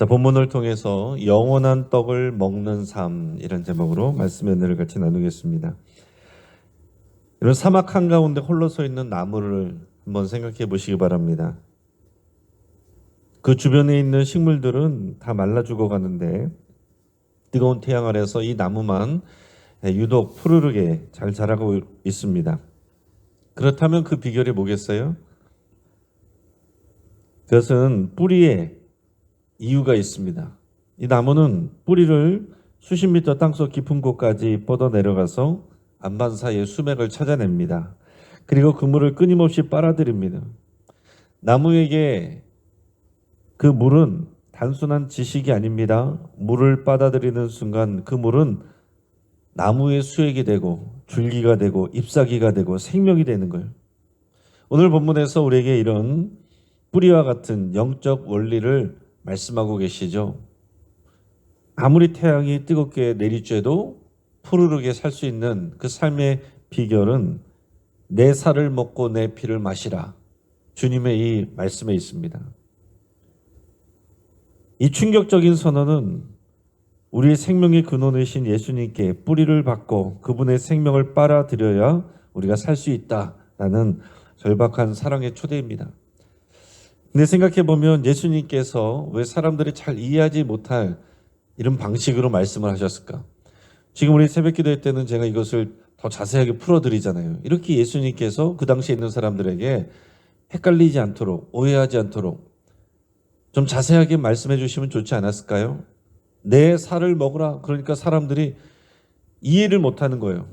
자, 본문을 통해서 영원한 떡을 먹는 삶 이런 제목으로 말씀의 은혜를 같이 나누겠습니다. 이런 사막 한가운데 홀로 서 있는 나무를 한번 생각해 보시기 바랍니다. 그 주변에 있는 식물들은 다 말라 죽어가는데 뜨거운 태양 아래서 이 나무만 유독 푸르르게 잘 자라고 있습니다. 그렇다면 그 비결이 뭐겠어요? 그것은 뿌리에 이유가 있습니다. 이 나무는 뿌리를 수십 미터 땅속 깊은 곳까지 뻗어 내려가서 안반 사이의 수맥을 찾아냅니다. 그리고 그 물을 끊임없이 빨아들입니다. 나무에게 그 물은 단순한 지식이 아닙니다. 물을 빨아들이는 순간 그 물은 나무의 수액이 되고 줄기가 되고 잎사귀가 되고 생명이 되는 거예요. 오늘 본문에서 우리에게 이런 뿌리와 같은 영적 원리를 말씀하고 계시죠. 아무리 태양이 뜨겁게 내리쬐도 푸르르게 살 수 있는 그 삶의 비결은 내 살을 먹고 내 피를 마시라. 주님의 이 말씀에 있습니다. 이 충격적인 선언은 우리의 생명의 근원이신 예수님께 뿌리를 받고 그분의 생명을 빨아들여야 우리가 살 수 있다라는 절박한 사랑의 초대입니다. 근데 생각해 보면 예수님께서 왜 사람들이 잘 이해하지 못할 이런 방식으로 말씀을 하셨을까? 지금 우리 새벽 기도회 때는 제가 이것을 더 자세하게 풀어드리잖아요. 이렇게 예수님께서 그 당시에 있는 사람들에게 헷갈리지 않도록, 오해하지 않도록 좀 자세하게 말씀해 주시면 좋지 않았을까요? 내 살을 먹으라. 그러니까 사람들이 이해를 못 하는 거예요.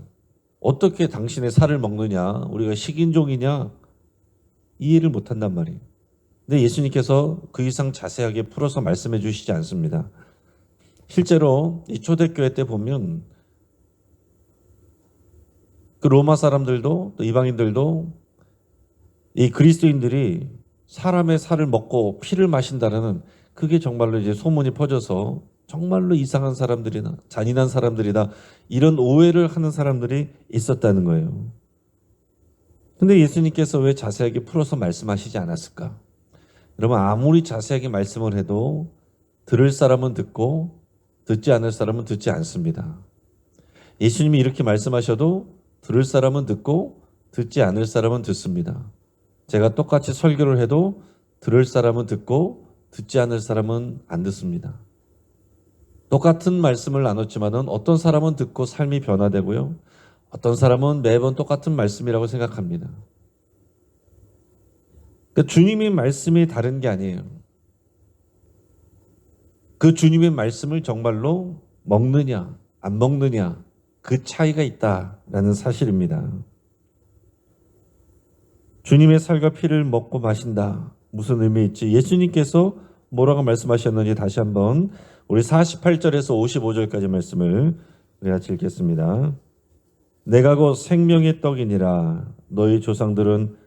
어떻게 당신의 살을 먹느냐? 우리가 식인종이냐? 이해를 못 한단 말이에요. 근데 예수님께서 그 이상 자세하게 풀어서 말씀해 주시지 않습니다. 실제로 이 초대교회 때 보면 그 로마 사람들도 또 이방인들도 이 그리스도인들이 사람의 살을 먹고 피를 마신다라는 그게 정말로 이제 소문이 퍼져서 정말로 이상한 사람들이나 잔인한 사람들이다 이런 오해를 하는 사람들이 있었다는 거예요. 근데 예수님께서 왜 자세하게 풀어서 말씀하시지 않았을까? 여러분 아무리 자세하게 말씀을 해도 들을 사람은 듣고 듣지 않을 사람은 듣지 않습니다. 예수님이 이렇게 말씀하셔도 들을 사람은 듣고 듣지 않을 사람은 듣습니다. 제가 똑같이 설교를 해도 들을 사람은 듣고 듣지 않을 사람은 안 듣습니다. 똑같은 말씀을 나눴지만은 어떤 사람은 듣고 삶이 변화되고요. 어떤 사람은 매번 똑같은 말씀이라고 생각합니다. 그 주님의 말씀이 다른 게 아니에요. 그 주님의 말씀을 정말로 먹느냐, 안 먹느냐, 그 차이가 있다라는 사실입니다. 주님의 살과 피를 먹고 마신다. 무슨 의미일지 예수님께서 뭐라고 말씀하셨는지 다시 한번 우리 48절에서 55절까지 말씀을 우리 같이 읽겠습니다. 내가 곧 생명의 떡이니라 너희 조상들은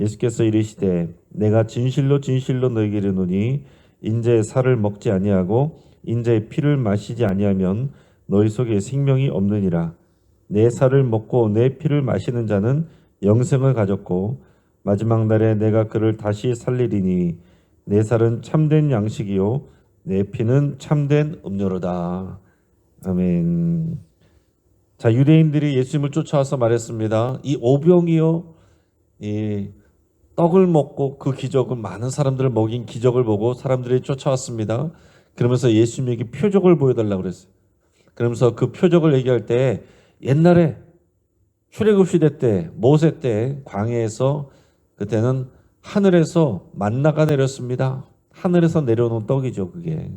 예수께서 이르시되 내가 진실로 진실로 너에게 이르노니 인자의 살을 먹지 아니하고 인자의 피를 마시지 아니하면 너희 속에 생명이 없느니라 내 살을 먹고 내 피를 마시는 자는 영생을 가졌고 마지막 날에 내가 그를 다시 살리리니 내 살은 참된 양식이요 내 피는 참된 음료로다 아멘. 자 유대인들이 예수님을 쫓아와서 말했습니다. 이 오병이요, 이 떡을 먹고 그 기적은 많은 사람들을 먹인 기적을 보고 사람들이 쫓아왔습니다. 그러면서 예수님에게 표적을 보여달라고 그랬어요. 그러면서 그 표적을 얘기할 때 옛날에 출애굽 시대 때 모세 때 광야에서 그때는 하늘에서 만나가 내렸습니다. 하늘에서 내려오는 떡이죠, 그게.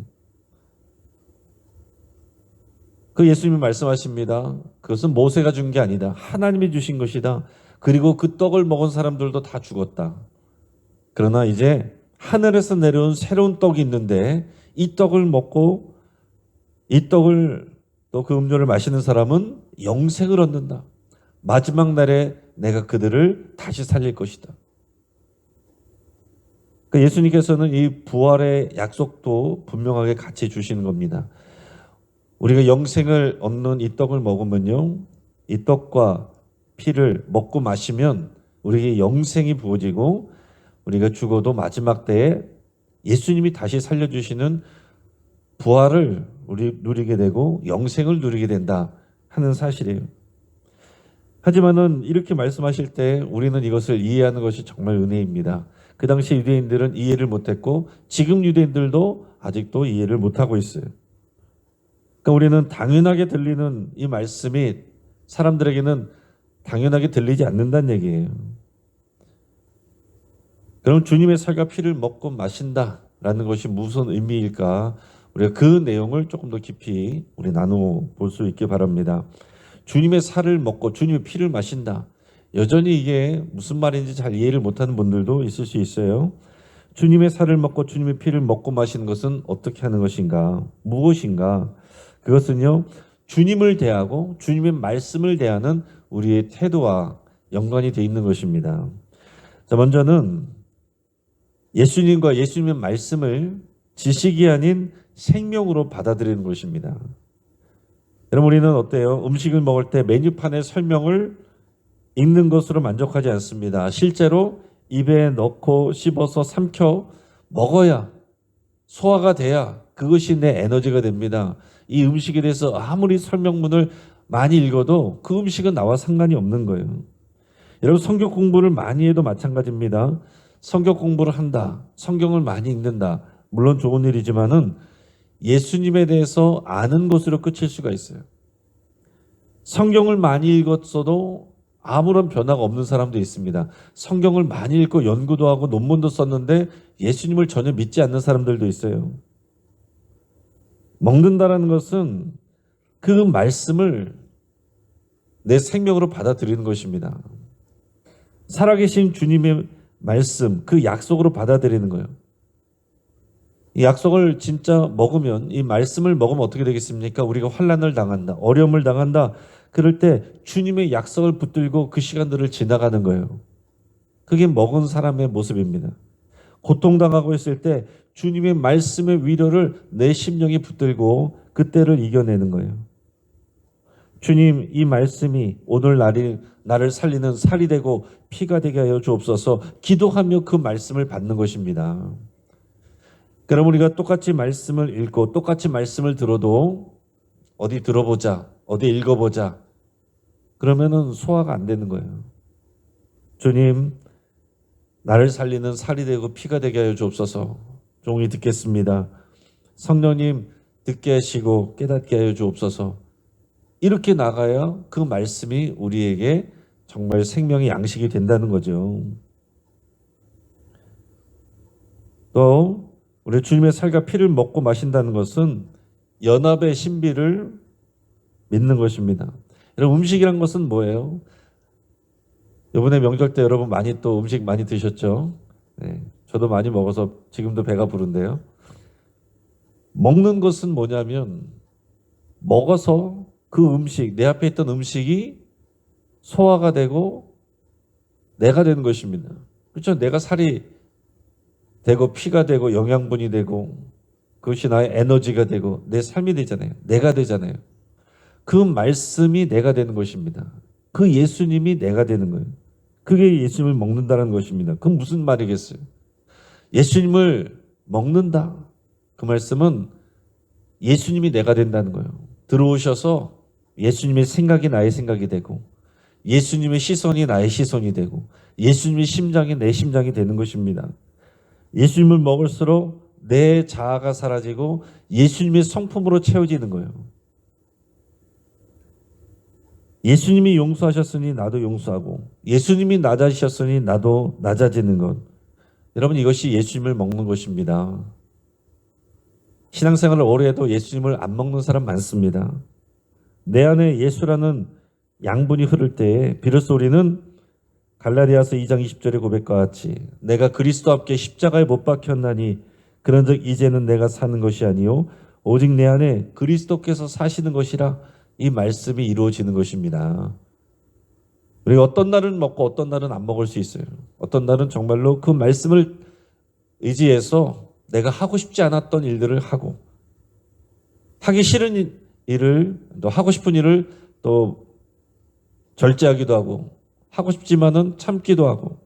그 예수님이 말씀하십니다. 그것은 모세가 준 게 아니다. 하나님이 주신 것이다. 그리고 그 떡을 먹은 사람들도 다 죽었다. 그러나 이제 하늘에서 내려온 새로운 떡이 있는데 이 떡을 먹고 이 떡을 또 그 음료를 마시는 사람은 영생을 얻는다. 마지막 날에 내가 그들을 다시 살릴 것이다. 그러니까 예수님께서는 이 부활의 약속도 분명하게 같이 주시는 겁니다. 우리가 영생을 얻는 이 떡을 먹으면요. 이 떡과 피를 먹고 마시면 우리에게 영생이 부어지고 우리가 죽어도 마지막 때에 예수님이 다시 살려주시는 부활을 우리 누리게 되고 영생을 누리게 된다 하는 사실이에요. 하지만은 이렇게 말씀하실 때 우리는 이것을 이해하는 것이 정말 은혜입니다. 그 당시 유대인들은 이해를 못했고 지금 유대인들도 아직도 이해를 못하고 있어요. 그러니까 우리는 당연하게 들리는 이 말씀이 사람들에게는 당연하게 들리지 않는다는 얘기예요. 그럼 주님의 살과 피를 먹고 마신다라는 것이 무슨 의미일까? 우리가 그 내용을 조금 더 깊이 우리 나누어 볼 수 있게 바랍니다. 주님의 살을 먹고 주님의 피를 마신다. 여전히 이게 무슨 말인지 잘 이해를 못하는 분들도 있을 수 있어요. 주님의 살을 먹고 주님의 피를 먹고 마시는 것은 어떻게 하는 것인가? 무엇인가? 그것은요, 주님을 대하고 주님의 말씀을 대하는 우리의 태도와 연관이 되어 있는 것입니다. 자, 먼저는 예수님과 예수님의 말씀을 지식이 아닌 생명으로 받아들이는 것입니다. 여러분, 우리는 어때요? 음식을 먹을 때 메뉴판의 설명을 읽는 것으로 만족하지 않습니다. 실제로 입에 넣고 씹어서 삼켜 먹어야 소화가 돼야 그것이 내 에너지가 됩니다. 이 음식에 대해서 아무리 설명문을 많이 읽어도 그 음식은 나와 상관이 없는 거예요. 여러분 성경 공부를 많이 해도 마찬가지입니다. 성경 공부를 한다. 성경을 많이 읽는다. 물론 좋은 일이지만은 예수님에 대해서 아는 것으로 끝일 수가 있어요. 성경을 많이 읽었어도 아무런 변화가 없는 사람도 있습니다. 성경을 많이 읽고 연구도 하고 논문도 썼는데 예수님을 전혀 믿지 않는 사람들도 있어요. 먹는다라는 것은 그 말씀을 내 생명으로 받아들이는 것입니다. 살아계신 주님의 말씀, 그 약속으로 받아들이는 거예요. 이 약속을 진짜 먹으면 이 말씀을 먹으면 어떻게 되겠습니까? 우리가 환란을 당한다, 어려움을 당한다. 그럴 때 주님의 약속을 붙들고 그 시간들을 지나가는 거예요. 그게 먹은 사람의 모습입니다. 고통 당하고 있을 때 주님의 말씀의 위로를 내 심령이 붙들고 그때를 이겨내는 거예요. 주님, 이 말씀이 오늘 날이, 나를 살리는 살이 되고 피가 되게 하여 주옵소서 기도하며 그 말씀을 받는 것입니다. 그럼 우리가 똑같이 말씀을 읽고 똑같이 말씀을 들어도 어디 들어보자, 어디 읽어보자. 그러면은 소화가 안 되는 거예요. 주님, 나를 살리는 살이 되고 피가 되게 하여 주옵소서. 종이 듣겠습니다. 성령님 듣게 하시고 깨닫게 하여 주옵소서. 이렇게 나가야 그 말씀이 우리에게 정말 생명의 양식이 된다는 거죠. 또 우리 주님의 살과 피를 먹고 마신다는 것은 연합의 신비를 믿는 것입니다. 여러분 음식이란 것은 뭐예요? 이번에 명절 때 여러분 많이 또 음식 많이 드셨죠? 네, 저도 많이 먹어서 지금도 배가 부른데요. 먹는 것은 뭐냐면 먹어서 그 음식 내 앞에 있던 음식이 소화가 되고 내가 되는 것입니다. 그렇죠? 내가 살이 되고 피가 되고 영양분이 되고 그것이 나의 에너지가 되고 내 삶이 되잖아요. 내가 되잖아요. 그 말씀이 내가 되는 것입니다. 그 예수님이 내가 되는 거예요. 그게 예수님을 먹는다는 것입니다. 그건 무슨 말이겠어요? 예수님을 먹는다. 그 말씀은 예수님이 내가 된다는 거예요. 들어오셔서 예수님의 생각이 나의 생각이 되고 예수님의 시선이 나의 시선이 되고 예수님의 심장이 내 심장이 되는 것입니다. 예수님을 먹을수록 내 자아가 사라지고 예수님의 성품으로 채워지는 거예요. 예수님이 용서하셨으니 나도 용서하고 예수님이 낮아지셨으니 나도 낮아지는 것. 여러분 이것이 예수님을 먹는 것입니다. 신앙생활을 오래 해도 예수님을 안 먹는 사람 많습니다. 내 안에 예수라는 양분이 흐를 때에 비로소 우리는 갈라디아서 2장 20절의 고백과 같이 내가 그리스도 함께 십자가에 못 박혔나니 그런즉 이제는 내가 사는 것이 아니요 오직 내 안에 그리스도께서 사시는 것이라 이 말씀이 이루어지는 것입니다. 우리가 어떤 날은 먹고 어떤 날은 안 먹을 수 있어요. 어떤 날은 정말로 그 말씀을 의지해서 내가 하고 싶지 않았던 일들을 하고 하기 싫은 일- 일을 또 하고 싶은 일을 또 절제하기도 하고 하고 싶지만은 참기도 하고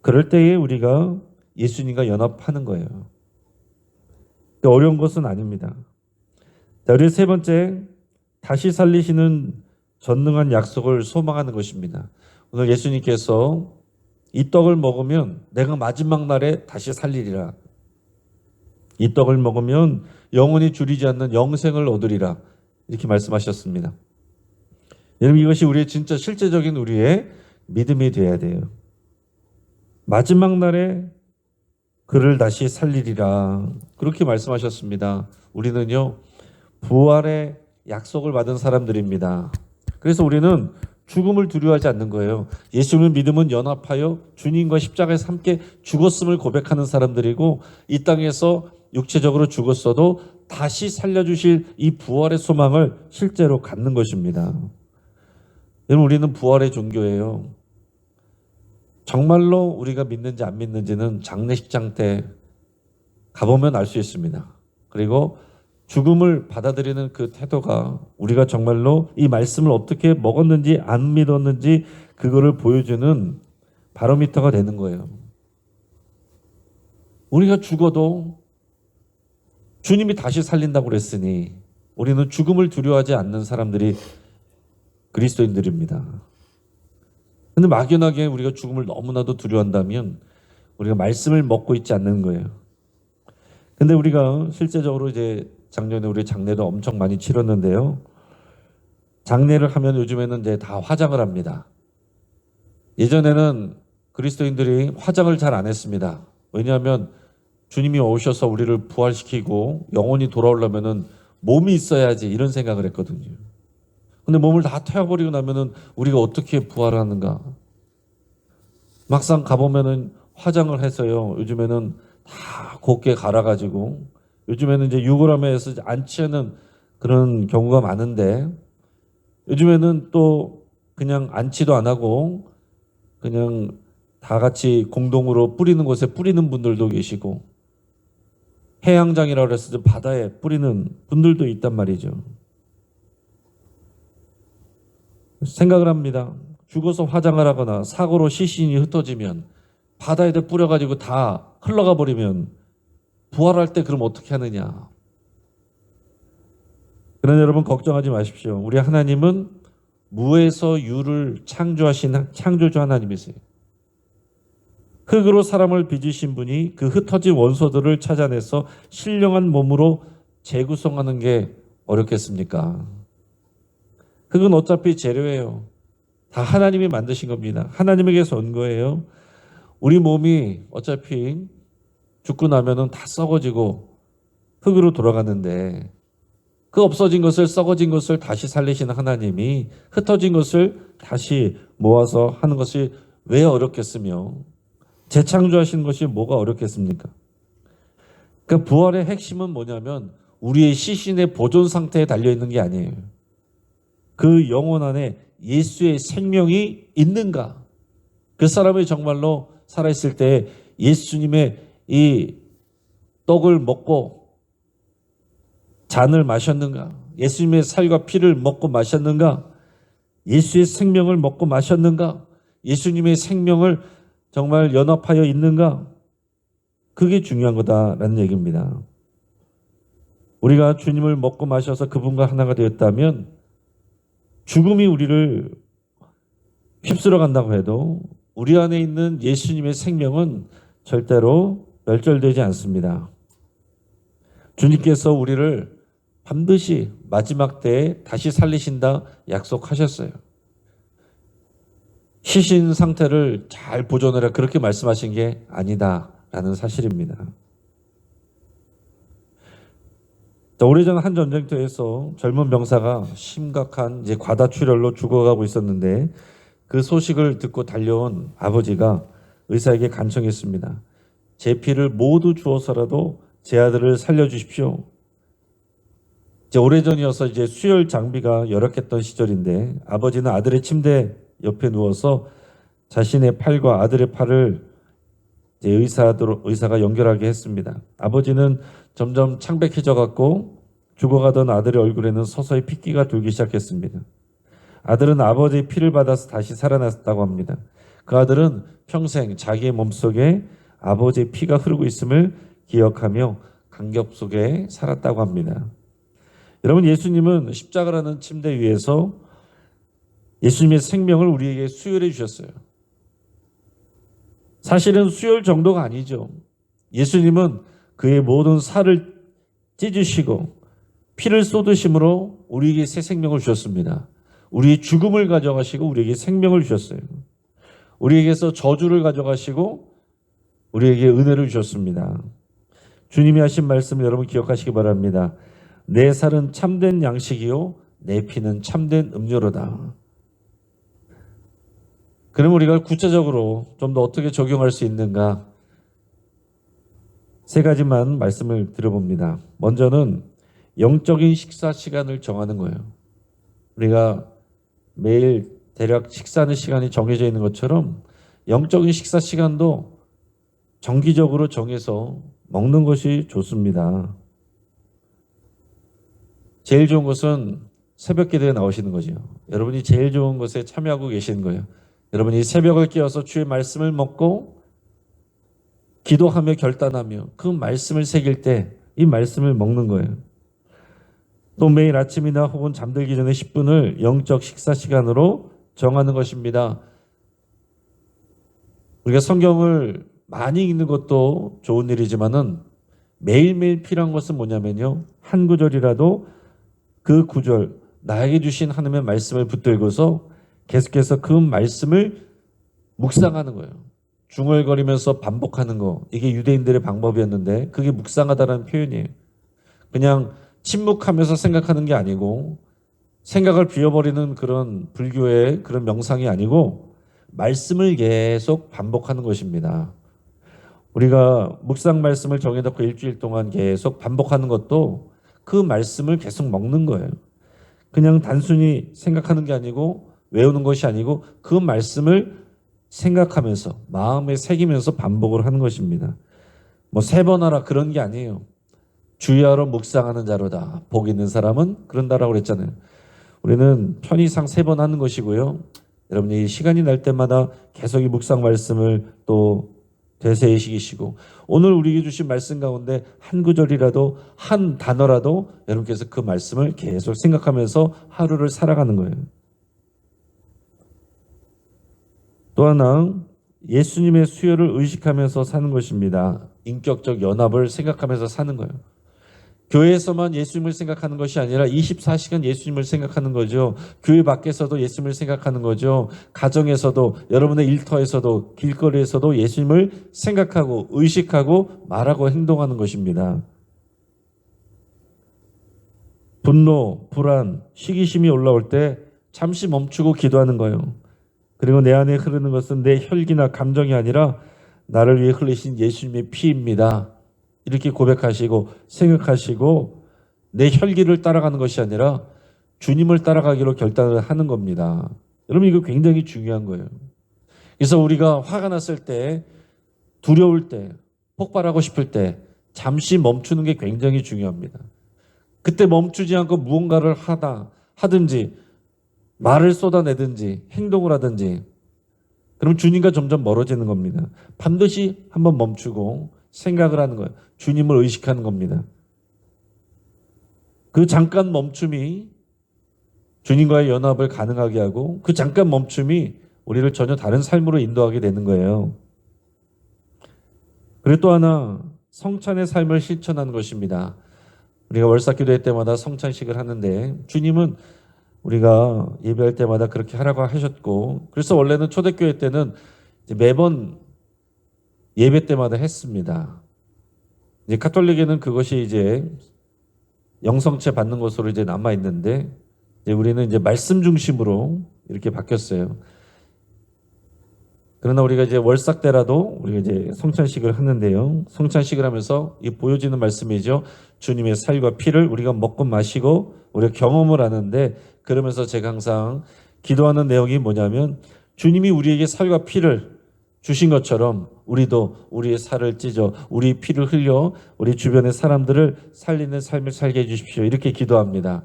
그럴 때에 우리가 예수님과 연합하는 거예요. 어려운 것은 아닙니다. 자, 우리 세 번째 다시 살리시는 전능한 약속을 소망하는 것입니다. 오늘 예수님께서 이 떡을 먹으면 내가 마지막 날에 다시 살리리라. 이 떡을 먹으면 영원히 줄이지 않는 영생을 얻으리라. 이렇게 말씀하셨습니다. 여러분 이것이 우리의 진짜 실제적인 우리의 믿음이 되어야 돼요. 마지막 날에 그를 다시 살리리라. 그렇게 말씀하셨습니다. 우리는요, 부활의 약속을 받은 사람들입니다. 그래서 우리는 죽음을 두려워하지 않는 거예요. 예수님을 믿음은 연합하여 주님과 십자가에서 함께 죽었음을 고백하는 사람들이고 이 땅에서 육체적으로 죽었어도 다시 살려주실 이 부활의 소망을 실제로 갖는 것입니다. 여러분 우리는 부활의 종교예요. 정말로 우리가 믿는지 안 믿는지는 장례식장 때 가보면 알 수 있습니다. 그리고 죽음을 받아들이는 그 태도가 우리가 정말로 이 말씀을 어떻게 먹었는지 안 믿었는지 그거를 보여주는 바로미터가 되는 거예요. 우리가 죽어도 주님이 다시 살린다고 그랬으니 우리는 죽음을 두려워하지 않는 사람들이 그리스도인들입니다. 근데 막연하게 우리가 죽음을 너무나도 두려워한다면 우리가 말씀을 먹고 있지 않는 거예요. 근데 우리가 실제적으로 이제 작년에 우리 장례도 엄청 많이 치렀는데요. 장례를 하면 요즘에는 이제 다 화장을 합니다. 예전에는 그리스도인들이 화장을 잘 안 했습니다. 왜냐하면 주님이 오셔서 우리를 부활시키고 영원히 돌아오려면은 몸이 있어야지 이런 생각을 했거든요. 근데 몸을 다 태워버리고 나면은 우리가 어떻게 부활하는가? 막상 가보면은 화장을 해서요. 요즘에는 다 곱게 갈아가지고 요즘에는 이제 유골함에서 안 취하는 그런 경우가 많은데 요즘에는 또 그냥 안치도 안 하고 그냥 다 같이 공동으로 뿌리는 곳에 뿌리는 분들도 계시고 해양장이라고 그랬을 때 바다에 뿌리는 분들도 있단 말이죠. 생각을 합니다. 죽어서 화장을 하거나 사고로 시신이 흩어지면 바다에다 뿌려가지고 다 흘러가 버리면 부활할 때 그럼 어떻게 하느냐? 그러나 여러분 걱정하지 마십시오. 우리 하나님은 무에서 유를 창조하신 창조주 하나님이세요. 흙으로 사람을 빚으신 분이 그 흩어진 원소들을 찾아내서 신령한 몸으로 재구성하는 게 어렵겠습니까? 흙은 어차피 재료예요. 다 하나님이 만드신 겁니다. 하나님에게서 온 거예요. 우리 몸이 어차피 죽고 나면은 다 썩어지고 흙으로 돌아가는데 그 없어진 것을 썩어진 것을 다시 살리시는 하나님이 흩어진 것을 다시 모아서 하는 것이 왜 어렵겠으며 재창조하시는 것이 뭐가 어렵겠습니까? 그 부활의 핵심은 뭐냐면 우리의 시신의 보존 상태에 달려 있는 게 아니에요. 그 영혼 안에 예수의 생명이 있는가? 그 사람이 정말로 살아있을 때 예수님의 이 떡을 먹고 잔을 마셨는가? 예수님의 살과 피를 먹고 마셨는가? 예수의 생명을 먹고 마셨는가? 예수님의 생명을 정말 연합하여 있는가? 그게 중요한 거다라는 얘기입니다. 우리가 주님을 먹고 마셔서 그분과 하나가 되었다면 죽음이 우리를 휩쓸어 간다고 해도 우리 안에 있는 예수님의 생명은 절대로 멸절되지 않습니다. 주님께서 우리를 반드시 마지막 때에 다시 살리신다 약속하셨어요. 시신 상태를 잘 보존하라 그렇게 말씀하신 게 아니다라는 사실입니다. 자, 오래전 한 전쟁터에서 젊은 병사가 심각한 이제 과다출혈로 죽어가고 있었는데 그 소식을 듣고 달려온 아버지가 의사에게 간청했습니다. 제 피를 모두 주어서라도 제 아들을 살려주십시오. 이제 오래전이어서 이제 수혈 장비가 열악했던 시절인데 아버지는 아들의 침대 옆에 누워서 자신의 팔과 아들의 팔을 의사도록 의사가 연결하게 했습니다. 아버지는 점점 창백해져 갖고 죽어가던 아들의 얼굴에는 서서히 핏기가 돌기 시작했습니다. 아들은 아버지의 피를 받아서 다시 살아났다고 합니다. 그 아들은 평생 자기의 몸속에 아버지의 피가 흐르고 있음을 기억하며 감격 속에 살았다고 합니다. 여러분 예수님은 십자가라는 침대 위에서 예수님의 생명을 우리에게 수혈해 주셨어요. 사실은 수혈 정도가 아니죠. 예수님은 그의 모든 살을 찢으시고 피를 쏟으심으로 우리에게 새 생명을 주셨습니다. 우리의 죽음을 가져가시고 우리에게 생명을 주셨어요. 우리에게서 저주를 가져가시고 우리에게 은혜를 주셨습니다. 주님이 하신 말씀을 여러분 기억하시기 바랍니다. 내 살은 참된 양식이요, 내 피는 참된 음료로다. 그럼 우리가 구체적으로 좀 더 어떻게 적용할 수 있는가? 세 가지만 말씀을 드려봅니다. 먼저는 영적인 식사 시간을 정하는 거예요. 우리가 매일 대략 식사하는 시간이 정해져 있는 것처럼 영적인 식사 시간도 정기적으로 정해서 먹는 것이 좋습니다. 제일 좋은 것은 새벽 기도에 나오시는 거죠. 여러분이 제일 좋은 것에 참여하고 계시는 거예요. 여러분 이 새벽을 깨어서 주의 말씀을 먹고 기도하며 결단하며 그 말씀을 새길 때 이 말씀을 먹는 거예요. 또 매일 아침이나 혹은 잠들기 전에 10분을 영적 식사 시간으로 정하는 것입니다. 우리가 성경을 많이 읽는 것도 좋은 일이지만은 매일매일 필요한 것은 뭐냐면요. 한 구절이라도 그 구절, 나에게 주신 하나님의 말씀을 붙들고서 계속해서 그 말씀을 묵상하는 거예요. 중얼거리면서 반복하는 거. 이게 유대인들의 방법이었는데 그게 묵상하다라는 표현이에요. 그냥 침묵하면서 생각하는 게 아니고 생각을 비워버리는 그런 불교의 그런 명상이 아니고 말씀을 계속 반복하는 것입니다. 우리가 묵상 말씀을 정해놓고 일주일 동안 계속 반복하는 것도 그 말씀을 계속 먹는 거예요. 그냥 단순히 생각하는 게 아니고 외우는 것이 아니고 그 말씀을 생각하면서 마음에 새기면서 반복을 하는 것입니다. 뭐 세 번 하라 그런 게 아니에요. 주야로 묵상하는 자로다. 복 있는 사람은 그런다라고 그랬잖아요. 우리는 편의상 세 번 하는 것이고요. 여러분이 시간이 날 때마다 계속 이 묵상 말씀을 또 되새기시고 오늘 우리에게 주신 말씀 가운데 한 구절이라도 한 단어라도 여러분께서 그 말씀을 계속 생각하면서 하루를 살아가는 거예요. 또 하나 예수님의 수요를 의식하면서 사는 것입니다. 인격적 연합을 생각하면서 사는 거예요. 교회에서만 예수님을 생각하는 것이 아니라 24시간 예수님을 생각하는 거죠. 교회 밖에서도 예수님을 생각하는 거죠. 가정에서도 여러분의 일터에서도 길거리에서도 예수님을 생각하고 의식하고 말하고 행동하는 것입니다. 분노, 불안, 시기심이 올라올 때 잠시 멈추고 기도하는 거예요. 그리고 내 안에 흐르는 것은 내 혈기나 감정이 아니라 나를 위해 흘리신 예수님의 피입니다. 이렇게 고백하시고 생각하시고 내 혈기를 따라가는 것이 아니라 주님을 따라가기로 결단을 하는 겁니다. 여러분 이거 굉장히 중요한 거예요. 그래서 우리가 화가 났을 때 두려울 때 폭발하고 싶을 때 잠시 멈추는 게 굉장히 중요합니다. 그때 멈추지 않고 무언가를 하다 하든지 말을 쏟아내든지 행동을 하든지 그럼 주님과 점점 멀어지는 겁니다. 반드시 한번 멈추고 생각을 하는 거예요. 주님을 의식하는 겁니다. 그 잠깐 멈춤이 주님과의 연합을 가능하게 하고 그 잠깐 멈춤이 우리를 전혀 다른 삶으로 인도하게 되는 거예요. 그리고 또 하나 성찬의 삶을 실천하는 것입니다. 우리가 월삭 기도회 때마다 성찬식을 하는데 주님은 우리가 예배할 때마다 그렇게 하라고 하셨고 그래서 원래는 초대교회 때는 매번 예배 때마다 했습니다. 이제 카톨릭에는 그것이 이제 영성체 받는 것으로 이제 남아 있는데 이제 우리는 이제 말씀 중심으로 이렇게 바뀌었어요. 그러나 우리가 이제 월삭 때라도 우리가 이제 성찬식을 하는데요. 성찬식을 하면서 이 보여지는 말씀이죠. 주님의 살과 피를 우리가 먹고 마시고 우리가 경험을 하는데 그러면서 제가 항상 기도하는 내용이 뭐냐면 주님이 우리에게 살과 피를 주신 것처럼 우리도 우리의 살을 찢어 우리 피를 흘려 우리 주변의 사람들을 살리는 삶을 살게 해주십시오. 이렇게 기도합니다.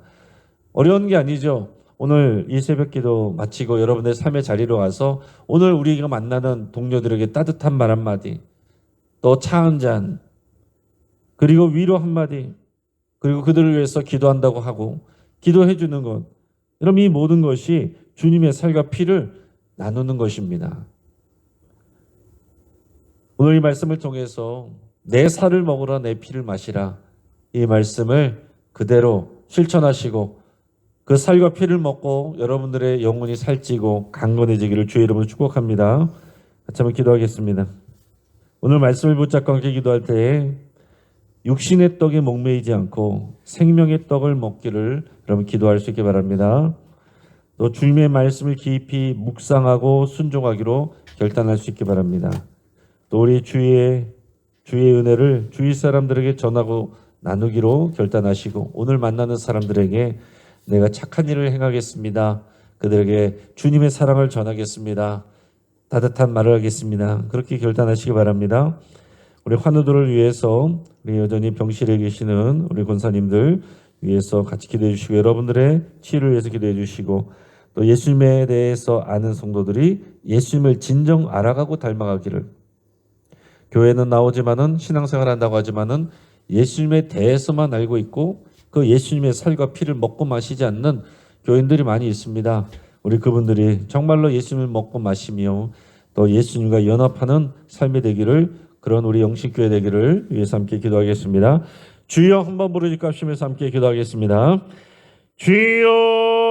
어려운 게 아니죠. 오늘 이 새벽 기도 마치고 여러분의 삶의 자리로 와서 오늘 우리가 만나는 동료들에게 따뜻한 말 한마디, 또 차 한 잔, 그리고 위로 한마디, 그리고 그들을 위해서 기도한다고 하고 기도해 주는 것. 여러분 이 모든 것이 주님의 살과 피를 나누는 것입니다. 오늘 이 말씀을 통해서 내 살을 먹으라 내 피를 마시라 이 말씀을 그대로 실천하시고 그 살과 피를 먹고 여러분들의 영혼이 살찌고 강건해지기를 주의 이름으로 축복합니다. 같이 한번 기도하겠습니다. 오늘 말씀을 붙잡고 함께 기도할 때에 육신의 떡에 목매이지 않고 생명의 떡을 먹기를 여러분 기도할 수 있게 바랍니다. 또 주님의 말씀을 깊이 묵상하고 순종하기로 결단할 수 있게 바랍니다. 또 우리 주의 주의 은혜를 주위 사람들에게 전하고 나누기로 결단하시고 오늘 만나는 사람들에게 내가 착한 일을 행하겠습니다. 그들에게 주님의 사랑을 전하겠습니다. 따뜻한 말을 하겠습니다. 그렇게 결단하시기 바랍니다. 우리 환우들을 위해서 우리 여전히 병실에 계시는 우리 권사님들 위해서 같이 기도해 주시고 여러분들의 치유를 위해서 기도해 주시고 또 예수님에 대해서 아는 성도들이 예수님을 진정 알아가고 닮아가기를 교회는 나오지만은 신앙생활 한다고 하지만은 예수님에 대해서만 알고 있고 그 예수님의 살과 피를 먹고 마시지 않는 교인들이 많이 있습니다. 우리 그분들이 정말로 예수님을 먹고 마시며 또 예수님과 연합하는 삶이 되기를 그런 우리 영식교회 되기를 위해서 함께 기도하겠습니다. 주여 한번 부르짖고 합심해서 함께 기도하겠습니다. 주여